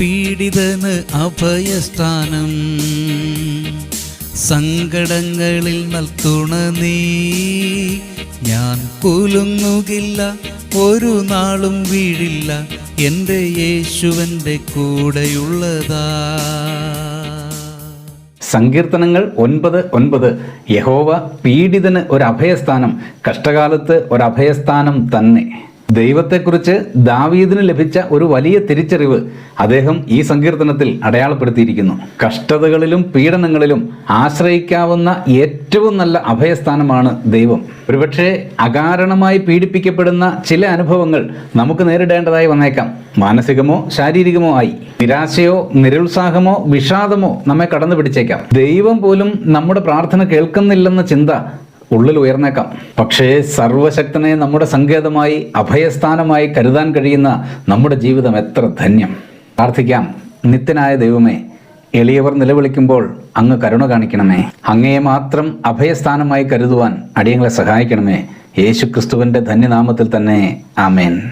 പീഡിതന് അഭയസ്ഥാനം. സങ്കടങ്ങളിൽ നൽകുണ നീ. ഞാൻ കുലുങ്ങുകില്ല ഒരു നാളും വീഴില്ല. എന്റെ യേശുവന്റെ കൂടെയുള്ളതാ. സങ്കീർത്തനങ്ങൾ ഒൻപത് ഒൻപത്. യഹോവ പീഡിതന് ഒരു അഭയസ്ഥാനം കഷ്ടകാലത്ത് ഒരു അഭയസ്ഥാനം തന്നെ. ദൈവത്തെക്കുറിച്ച് ദാവീദിന് ലഭിച്ച ഒരു വലിയ തിരിച്ചറിവ് അദ്ദേഹം ഈ സങ്കീർത്തനത്തിൽ അടയാളപ്പെടുത്തിയിരിക്കുന്നു. കഷ്ടതകളിലും പീഡനങ്ങളിലും ആശ്രയിക്കാവുന്ന ഏറ്റവും നല്ല അഭയസ്ഥാനമാണ് ദൈവം. ഒരുപക്ഷെ അകാരണമായി പീഡിപ്പിക്കപ്പെടുന്ന ചില അനുഭവങ്ങൾ നമുക്ക് നേരിടേണ്ടതായി വന്നേക്കാം. മാനസികമോ ശാരീരികമോ ആയി നിരാശയോ നിരുത്സാഹമോ വിഷാദമോ നമ്മെ കടന്നു പിടിച്ചേക്കാം ദൈവം പോലും നമ്മുടെ പ്രാർത്ഥന കേൾക്കുന്നില്ലെന്ന ചിന്ത ഉള്ളിൽ ഉയർന്നേക്കാം പക്ഷേ സർവശക്തനെ നമ്മുടെ സങ്കേതമായി അഭയസ്ഥാനമായി കരുതാൻ കഴിയുന്ന നമ്മുടെ ജീവിതം എത്ര ധന്യം. പ്രാർത്ഥിക്കാം. നിത്യനായ ദൈവമേ എളിയവർ നിലവിളിക്കുമ്പോൾ അങ്ങ് കരുണ കാണിക്കണമേ. അങ്ങയെ മാത്രം അഭയസ്ഥാനമായി കരുതുവാൻ അടിയങ്ങളെ സഹായിക്കണമേ. യേശു ക്രിസ്തുവിന്റെ ധന്യനാമത്തിൽ തന്നെ. ആമേൻ.